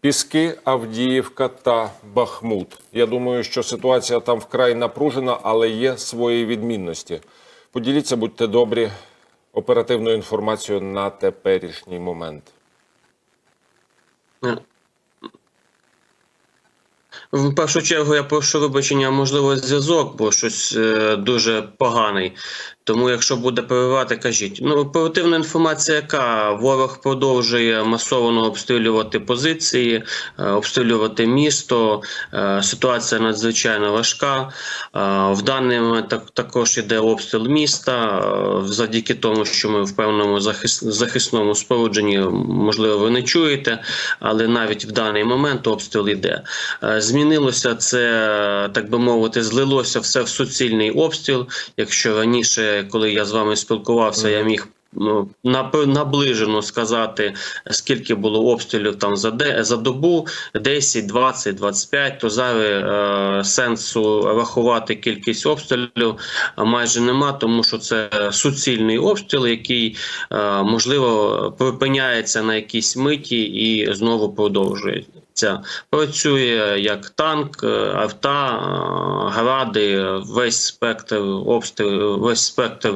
Піски, Авдіївка та Бахмут. Я думаю, що ситуація там вкрай напружена, але є свої відмінності. Поділіться, будьте добрі, оперативною інформацією на теперішній момент. В першу чергу я прошу вибачення, можливо, зв'язок, бо щось е, дуже поганий. Тому, якщо буде переривати, кажіть. Ну, оперативна інформація, яка ворог продовжує масово обстрілювати позиції, е, обстрілювати місто. Е, ситуація надзвичайно важка. Е, в даний момент також іде обстріл міста, завдяки тому, що ми в певному захисному спорудженні, можливо, ви не чуєте, але навіть в даний момент обстріл іде. Змінилося це, так би мовити, злилося все в суцільний обстріл. Якщо раніше, коли я з вами спілкувався, я міг ну, наближено сказати, скільки було обстрілів там за де за добу 10, 20, 25, то зараз е, сенсу рахувати кількість обстрілів майже нема, тому що це суцільний обстріл, який е, можливо припиняється на якійсь миті і знову продовжується. Працює як танк, е, авта, е, гради, весь спектр обстрілів, весь спектр,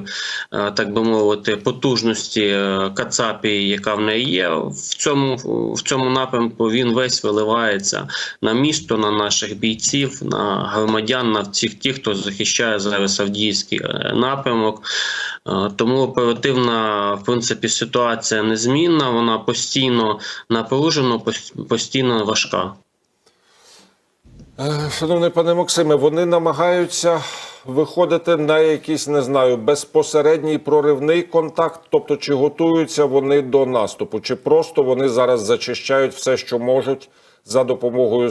е, так би мовити, потужності е, Кацапі, яка в неї є. В цьому в цьому напрямку він весь виливається на місто, на наших бійців, на громадян, на всіх тих, хто захищає зараз Авдіївський напрямок. Тому оперативна в принципі ситуація незмінна. Вона постійно напружена, пос- постійно важка. Е, Шановний пане Максиме, вони намагаються виходити на якийсь, не знаю, безпосередній проривний контакт. Тобто, чи готуються вони до наступу, чи просто вони зараз зачищають все, що можуть за допомогою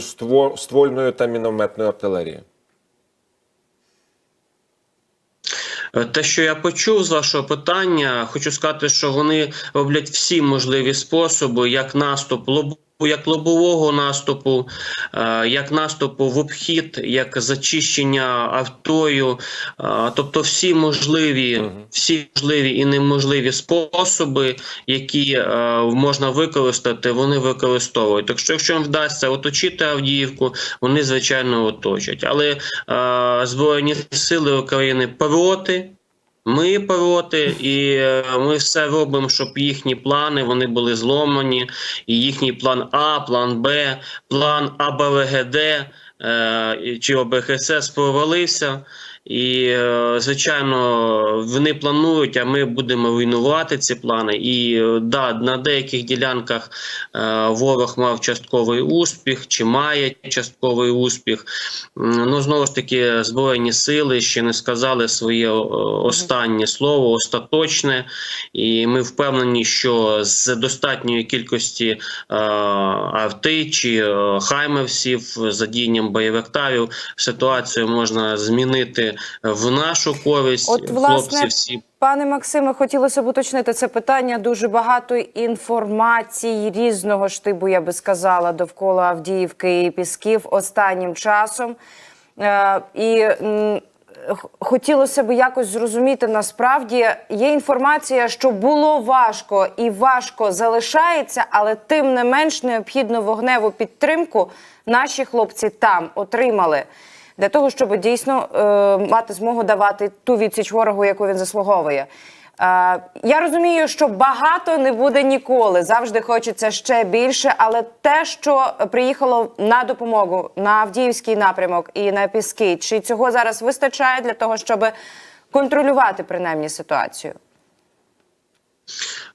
ствольної та мінометної артилерії? Е, Те, що я почув з вашого питання, хочу сказати, що вони роблять всі можливі способи, як наступ лобу. Як лобового наступу, е, як наступу в обхід, як зачищення автою, е, тобто всі можливі, всі можливі і неможливі способи, які е, можна використати, вони використовують. Так що, якщо їм вдасться оточити Авдіївку, вони звичайно оточать. Але збройні сили України проти. Ми проти, і е, ми все робимо, щоб їхні плани вони були зломані. І їхній план А, план Б, план АБВГД чи ОБХСС провалився. І, е, звичайно, вони планують, а ми будемо руйнувати ці плани. І е, да, на деяких ділянках е, ворог мав частковий успіх, чи має частковий успіх. Ну, знову ж таки, Збройні сили ще не сказали своє останнє слово, остаточне. І ми впевнені, що з достатньої кількості е, авти чи е, хаймерсів з задіянням байрактарів ситуацію можна змінити в нашу користь. От, власне, Хлопці всі Пане Максиме, хотілося б уточнити це питання. Дуже багато інформації різного штибу, я би сказала, довкола Авдіївки і Пісків останнім часом. Е, і хотілося б якось зрозуміти насправді є інформація, що було важко і важко залишається, але тим не менш необхідну вогневу підтримку наші хлопці там отримали для того, щоб дійсно е, мати змогу давати ту відсіч ворогу, яку він заслуговує. Е, я розумію, що багато не буде ніколи. Завжди хочеться ще більше. Але те, що приїхало на допомогу на Авдіївський напрямок і на Піски, чи цього зараз вистачає для того, щоб контролювати принаймні ситуацію?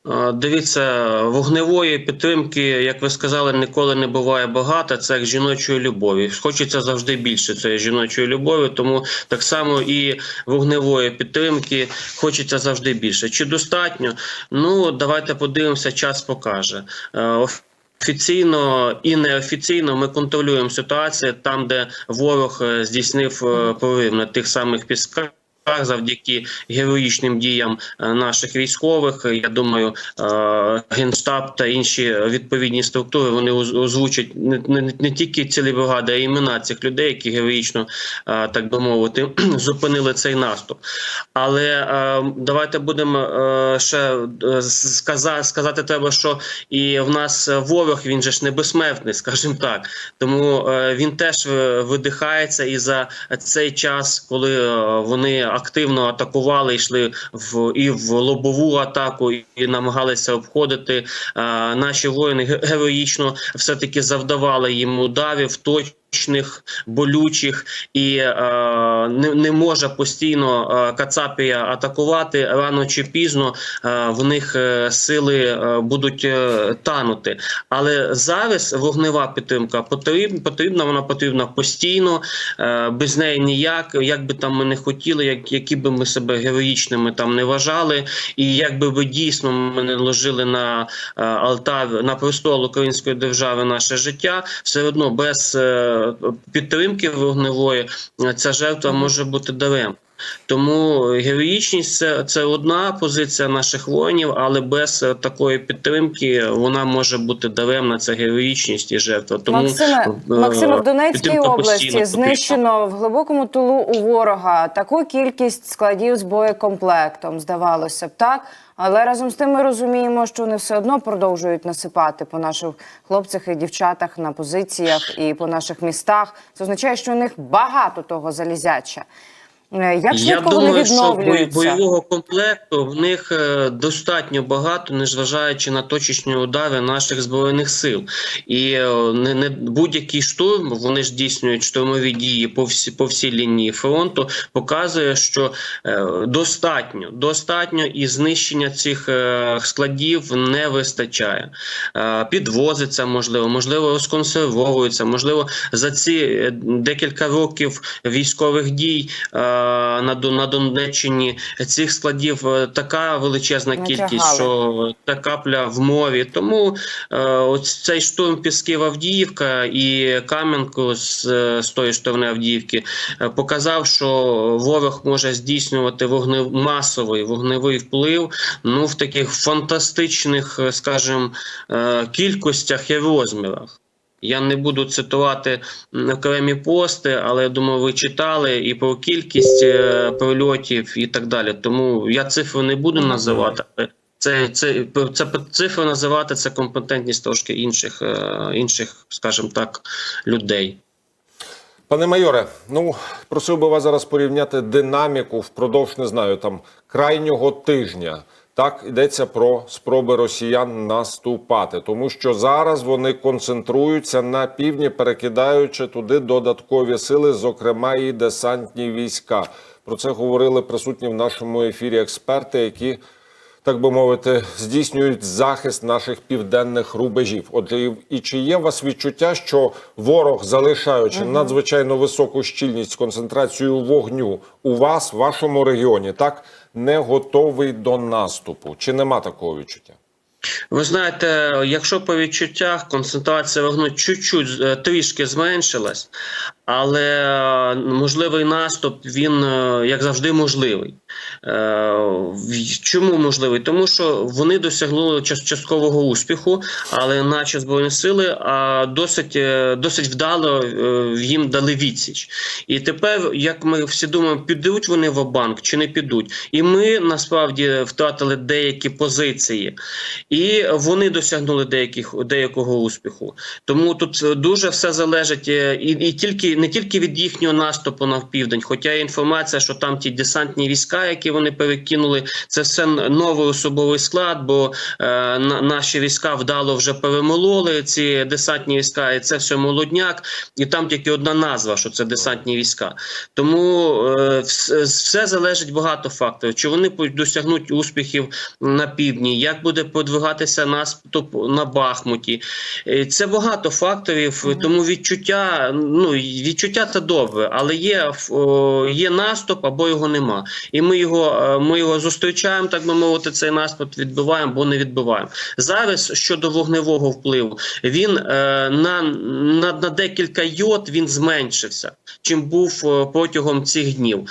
Е, Дивіться, вогневої підтримки, як ви сказали, ніколи не буває багато. Це як жіночої любові. Хочеться завжди більше цієї жіночої любові, тому так само і вогневої підтримки хочеться завжди більше. Чи достатньо? Ну давайте подивимося, час покаже. Е, Офіційно і неофіційно ми контролюємо ситуацію там, де ворог е, здійснив прорив на тих самих пісках. Завдяки героїчним діям е, наших військових. Я думаю, е, генштаб та інші відповідні структури вони озвучать не, не, не тільки цілі бригади, а й імена цих людей, які героїчно, е, так би мовити, зупинили цей наступ. Але давайте будемо ще сказати, сказати треба, що і в нас ворог він же ж не безсмертний, скажімо так. Тому він теж видихається, і за цей час, коли вони активно атакували, йшли в і в лобову атаку, і намагалися обходити. е, Наші воїни героїчно все таки завдавали їм ударів точних, болючих, і е, не, не може постійно е, Кацапія атакувати рано чи пізно. Е, в них е, сили е, будуть е, танути. Але зараз вогнева підтримка потрібна, потрібна, вона потрібна постійно, е, без неї ніяк, як би там ми не хотіли, як, які би ми себе героїчними там не вважали, і як би ви дійсно ми не ложили на е, алтар на престол української держави наше життя, все одно без е, підтримки вогневої ця жертва може бути дарем. Тому героїчність це, це одна позиція наших воїнів, але без е, такої підтримки вона може бути даремна. Ця героїчність і жертва. Тому Максиме, е, Максиме, в Донецькій області знищено в глибокому тулу у ворога таку кількість складів з боєкомплектом, здавалося б, так. Але разом з тим ми розуміємо, що вони все одно продовжують насипати по наших хлопцях і дівчатах на позиціях і по наших містах. Це означає, що у них багато того залізяча. Е, Як Я думаю, що бойового комплекту в них е, достатньо багато, незважаючи на точечні удари наших збройних сил. І е, не, не будь-який штурм, вони ж здійснюють штурмові дії по всі по всій лінії фронту, показує, що достатньо, достатньо і знищення цих складів не вистачає. Підвозиться, можливо, можливо, розконсервовується, можливо, за ці декілька років військових дій. Е, на, на Донеччині цих складів е, така величезна кількість, що та капля в морі. Тому е, ось цей штурм Пісків Авдіївка і Кам'янку з, з тої сторони Авдіївки показав, що ворог може здійснювати вогне, масовий вогневий вплив ну в таких фантастичних, скажімо, е, кількостях і розмірах. Я не буду цитувати окремі пости, але я думаю, ви читали і про кількість е, прильотів і так далі. Тому я цифру не буду називати. але Це, це, це цифру називати це компетентність трошки інших, е, інших, скажімо так, людей. Пане майоре, ну просив би вас зараз порівняти динаміку впродовж не знаю там крайнього тижня. Так йдеться про спроби росіян наступати, тому що зараз вони концентруються на півдні, перекидаючи туди додаткові сили, зокрема і десантні війська. Про це говорили присутні в нашому ефірі експерти, які так би мовити, здійснюють захист наших південних рубежів. Отже, і- чи є у вас відчуття, що ворог, залишаючи надзвичайно високу щільність концентрацію вогню у вас, в вашому регіоні, так не готовий до наступу? Чи нема такого відчуття? Ви знаєте, якщо по відчуттях концентрація вогню чуть-чуть е, трішки зменшилась, але е, можливий наступ він е, як завжди можливий. Чому можливий? Тому що вони досягнули часткового успіху, але наші збройні сили досить, досить вдало їм дали відсіч. І тепер, як ми всі думаємо, підуть вони в банк чи не підуть. І ми насправді втратили деякі позиції, і вони досягнули деяких деякого успіху. Тому тут е, дуже все залежить е, і, і тільки не тільки від їхнього наступу на південь, хоча є інформація, що там ті десантні війська, які вони перекинули, це все новий особовий склад, бо е, на, наші війська вдало вже перемололи ці десантні війська, і це все молодняк, і там тільки одна назва, що це десантні війська. Тому е, все залежить багато факторів. Чи вони досягнуть успіхів на півдні, як буде подвигати намагатися наступ на Бахмуті. Е, Це багато факторів, тому відчуття, ну відчуття це добре, але є, є наступ або його нема. І ми його, е, ми його зустрічаємо, так би мовити, цей наступ відбиваємо або не відбиваємо. Зараз щодо вогневого впливу, він е, на, на, на декілька йод він зменшився, чим був протягом цих днів.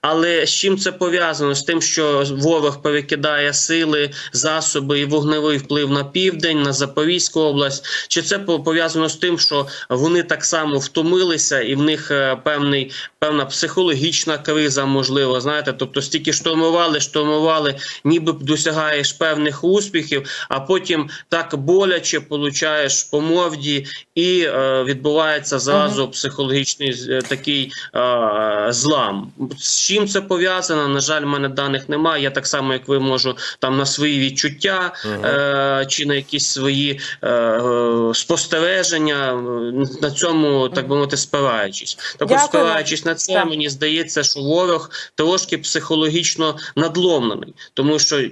Але з чим це пов'язано? З тим, що ворог перекидає сили, засоби і вогневий вплив на південь, на Запорізьку область. Чи це пов'язано з тим, що вони так само втомилися, і в них е, певний певна психологічна криза, можливо, знаєте, тобто стільки штурмували, штурмували, ніби досягаєш певних успіхів, а потім так боляче получаєш по морді, і е, відбувається зразу психологічний е, такий е, злам. З чим це пов'язано? На жаль, в мене даних немає. Я так само, як ви можу там на свої відчуття е, чи на якісь свої е, е, спостереження е, на цьому, так би мовити, спираючись. Так от, спираючись на це, Так. мені здається, що ворог трошки психологічно надломлений, тому що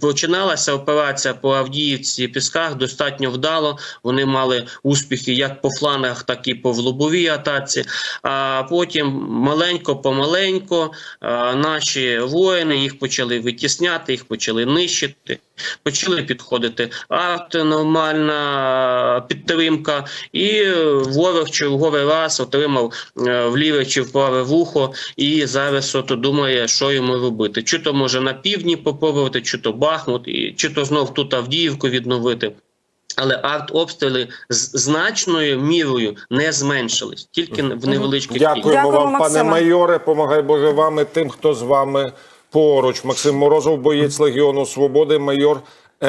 починалася операція по Авдіївці і Пісках достатньо вдало. Вони мали успіхи як по флангах, так і по в лобовій атаці. А потім маленько помаленько наші воїни їх почали витісняти, їх почали нищити. Почали підходити арт, нормальна підтримка, і ворог черговий раз отримав е, в ліве чи в праве вухо, і зараз от думає, що йому робити. Чи то може на півдні попробувати, чи то Бахмут, і чи то знов тут Авдіївку відновити. Але артобстріли з значною мірою не зменшились, тільки в невеличких Дякуємо Дякуємо, вам, пане майоре. Помагай Боже вам і тим, хто з вами поруч. Максим Морозов, боєць Легіону Свободи, майор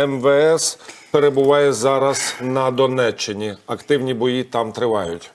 МВС, перебуває зараз на Донеччині. Активні бої там тривають.